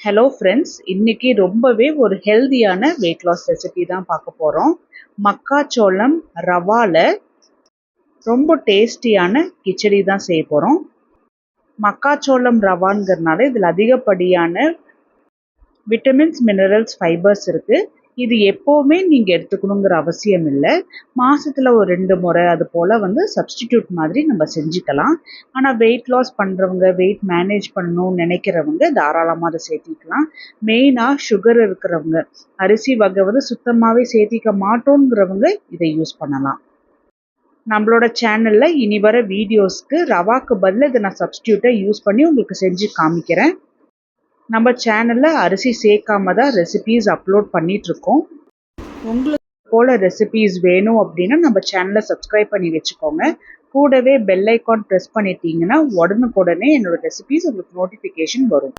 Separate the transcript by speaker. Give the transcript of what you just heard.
Speaker 1: Hello friends இன்னைக்கு ரொம்பவே ஒரு ஹெல்தியான வெயிட் லாஸ் ரெசிபி தான் பார்க்க போகிறோம் மக்காச்சோளம் ரவால ரொம்ப டேஸ்டியான கிச்சடி தான் செய்ய போகிறோம் மக்காச்சோளம் ரவாங்கிறதுனால இதில் அதிகப்படியான விட்டமின்ஸ் மினரல்ஸ் ஃபைபர்ஸ் இருக்குது இது எப்போவுமே நீங்கள் எடுத்துக்கணுங்கிற அவசியம் இல்லை. மாதத்தில் ஒரு ரெண்டு முறை அது போல் வந்து சப்ஸ்டிடியூட் மாதிரி நம்ம செஞ்சுக்கலாம். ஆனால் வெயிட் லாஸ் பண்ணுறவங்க வெயிட் மேனேஜ் பண்ணணும்னு நினைக்கிறவங்க தாராளமாக அதை சேர்த்திக்கலாம். மெயினாக சுகர் இருக்கிறவங்க அரிசி வகை வந்து சுத்தமாகவே சேர்த்திக்க மாட்டோங்கிறவங்க இதை யூஸ் பண்ணலாம். நம்மளோட சேனலில் இனி வர வீடியோஸ்க்கு ரவாக்கு பதில் இதை நான் சப்ஸ்டியூட்டை யூஸ் பண்ணி உங்களுக்கு செஞ்சு காமிக்கிறேன். நம்ம சேனலில் அரிசி சேர்க்காம தான் ரெசிபீஸ் அப்லோட் பண்ணிகிட்ருக்கோம் உங்களுக்கு போல் ரெசிபீஸ் வேணும் அப்படின்னா நம்ம சேனலை சப்ஸ்கிரைப் பண்ணி வச்சுக்கோங்க. கூடவே பெல் ஐக்கான் ப்ரெஸ் பண்ணிட்டீங்கன்னா உடனுக்குடனே என்னோடய ரெசிபீஸ் உங்களுக்கு நோட்டிஃபிகேஷன் வரும்.